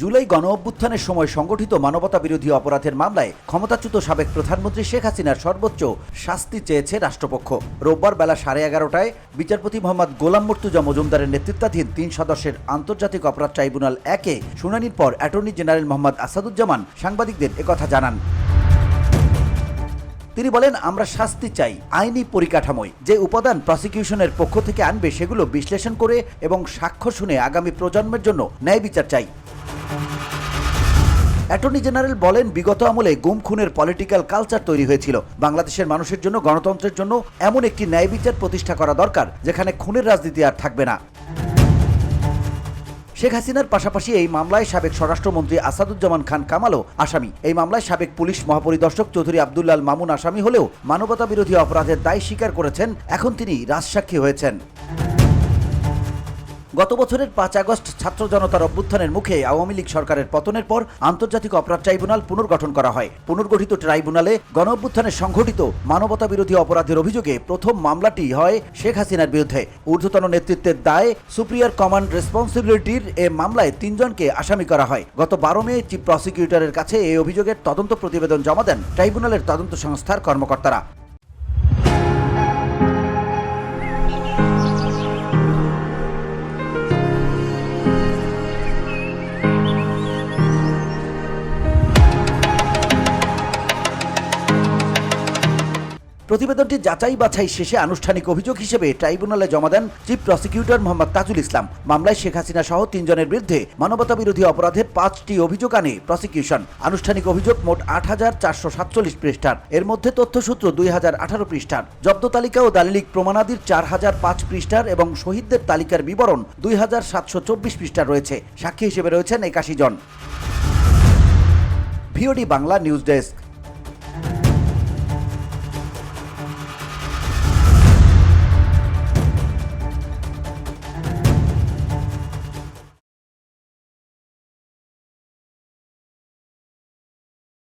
জুলাই গণ অভ্যুত্থানের সময় সংগঠিত মানবতা বিরোধী অপরাধের মামলায় ক্ষমতাচ্যুত সাবেক প্রধানমন্ত্রী শেখ হাসিনার সর্বোচ্চ শাস্তি চেয়েছে রাষ্ট্রপক্ষ। রোববার বেলা সাড়ে এগারোটায় বিচারপতি মোহাম্মদ গোলাম মর্তুজা মজুমদারের নেতৃত্বাধীন তিন সদস্যের আন্তর্জাতিক অপরাধ ট্রাইব্যুনাল একে শুনানির পর অ্যাটর্নি জেনারেল মোহাম্মদ আসাদুজ্জামান সাংবাদিকদের একথা জানান। তিনি বলেন, আমরা শাস্তি চাই, আইনি পরিকাঠামোয়। যে উপাদান প্রসিকিউশনের পক্ষ থেকে আনবে সেগুলো বিশ্লেষণ করে এবং সাক্ষ্য শুনে আগামী প্রজন্মের জন্য ন্যায় বিচার চাই। অ্যাটর্নি জেনারেল বলেন, বিগত আমলে গুম, খুনের পলিটিক্যাল কালচার তৈরি হয়েছিল। বাংলাদেশের মানুষের জন্য, গণতন্ত্রের জন্য এমন একটি ন্যায় বিচার প্রতিষ্ঠা করা দরকার, যেখানে খুনের রাজনীতি আর থাকবে না। শেখ হাসিনার পাশাপাশি এই মামলায় সাবেক স্বরাষ্ট্রমন্ত্রী আসাদুজ্জামান খান কামালও আসামি। এই মামলায় সাবেক পুলিশ মহাপরিদর্শক চৌধুরী আবদুল্লাল মামুন আসামি হলেও মানবতা বিরোধী অপরাধের দায় স্বীকার করেছেন, এখন তিনি রাজসাক্ষী হয়েছেন। গত বছরের পাঁচ আগস্ট ছাত্র জনতার অভ্যুত্থানের মুখে আওয়ামী লীগ সরকারের পতনের পর আন্তর্জাতিক অপরাধ ট্রাইব্যুনাল পুনর্গঠন করা হয়। পুনর্গঠিত ট্রাইব্যুনালে গণ অভ্যুত্থানে সংঘটিত মানবতা বিরোধী অপরাধের অভিযোগে প্রথম মামলাটি হয় শেখ হাসিনার বিরুদ্ধে। ঊর্ধ্বতন নেতৃত্বের দায়ে সুপ্রিয়ার কমান্ড রেসপন্সিবিলিটির এ মামলায় তিনজনকে আসামি করা হয়। গত বারো মে চিফ প্রসিকিউটরের কাছে এই অভিযোগের তদন্ত প্রতিবেদন জমা দেন ট্রাইব্যুনালের তদন্ত সংস্থার কর্মকর্তারা। প্রতিবেদনটি যাচাই বাছাই শেষে আনুষ্ঠানিক অভিযোগ হিসেবে ট্রাইব্যুনালে জমা দেন চিফ প্রসিকিউটর মোহাম্মদ তাজুল ইসলাম। মামলায় শেখ হাসিনা সহ তিনজনের বিরুদ্ধে মানবতা বিরোধী অপরাধের পাঁচটি অভিযোগ আনে প্রসিকিউশন। আনুষ্ঠানিক অভিযোগ মোট আট হাজার চারশো সাতচল্লিশ পৃষ্ঠার। এর মধ্যে তথ্যসূত্র দুই হাজার আঠারো পৃষ্ঠার। জব্দ তালিকা ও দালিলিক প্রমাণাদির চার হাজার পাঁচ পৃষ্ঠার এবং শহীদদের তালিকার বিবরণ দুই হাজার সাতশো চব্বিশ পৃষ্ঠার রয়েছে। সাক্ষী হিসেবে রয়েছেন একাশি জন। VOD Bangla news desk.